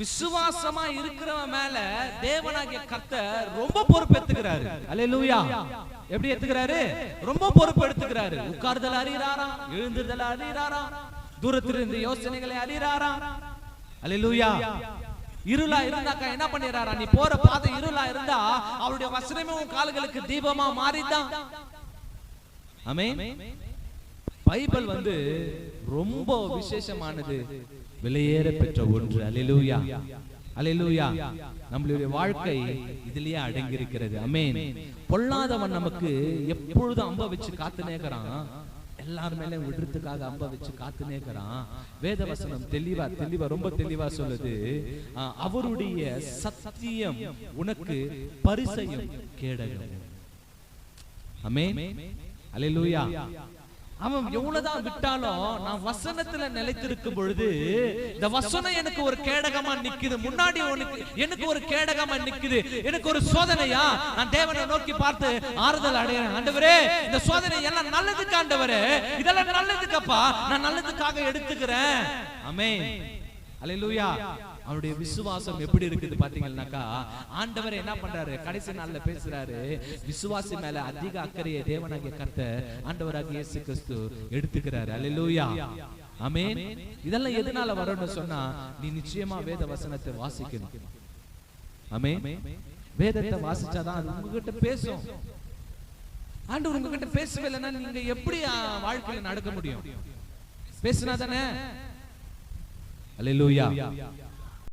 விசுவாசமா இருக்கிறவன் மேல தேவனாகிய கர்த்தர் ரொம்ப பொறுப்பு எடுத்துக்கிறாரு அல்லேலூயா எப்படி எடுத்துக்கிறாரு ரொம்ப பொறுப்பு எடுத்துக்கிறாரு உட்கார்தல் அறியறாராம் எழுந்துதல் அறியறாராம் தூரத்திலிருந்து யோசனைகளை அறியறாராம் அல்லேலூயா இருளா இருந்தாக்கா என்ன பண்ணிடுறாரா? நீ போற பாதை இருளா இருந்தா அவருடைய வசனமே உன் கால்களுக்கு தீபமா மாறிதான். ஆமென். பைபிள் வந்து ரொம்ப விசேஷமானது. விலையேற பெற்ற ஒன்று. அலிலூயா அலிலூயா நம்மளுடைய வாழ்க்கை இதுலயே அடங்கி இருக்கிறது அமேன் பொல்லாதவன் நமக்கு எப்பொழுதும் அம்ப வச்சு காத்து நேக்கிறான் எல்லார் மேல விடுறதுக்காக அம்ப வச்சு காத்து நேக்கிறான் தெளிவா தெளிவா ரொம்ப தெளிவா சொல்லுது. அவருடைய சத்தியம் உனக்கு பரிசையும் கேடகம் அமேன் அலிலூயா அவன் எவ்வளவுதான் விட்டாலும் நான் வசனத்துல நிலைத்திருக்கும் பொழுது இந்த வசனம் எனக்கு ஒரு கேடகமா நிக்குது. முன்னாடி உனக்கு எனக்கு ஒரு கேடகமா நிக்குது. எனக்கு ஒரு சோதனையா? நான் தேவனை நோக்கி பார்த்து ஆறுதல் அடைகிறேன். ஆண்டவரே இந்த சோதனை எல்லாம் நல்லதுக்கு ஆண்டவரே. இதெல்லாம் நல்லதுக்கப்பா. நான் நல்லதுக்காக எடுத்துக்கிறேன். அமே அலையிலூயா அவருடைய விசுவாசம் எப்படி இருக்குது பாத்தீங்கன்னாக்கா ஆண்டவர் என்ன பண்றாரு? கடைசி நாள்ல பேசுறாரு விசுவாசி மேல அதிக அக்கறையை தேவனாகிய கர்த்தர் ஆண்டவராக இயேசு கிறிஸ்து எடுத்துக்கிறாரு. அலையிலூயா அமேன் இதெல்லாம் எதனால வரும்னு சொன்னா நீ நிச்சயமா வேத வசனத்தை வாசிக்கணும். அமே வேதத்தை வாசிச்சாதான் அது உங்ககிட்ட பேசும். ஆண்டவர் உங்ககிட்ட பேசவே இல்லைன்னா நீங்க எப்படி வாழ்க்கையில நடக்க முடியும்? பேசினா தானே? Hallelujah.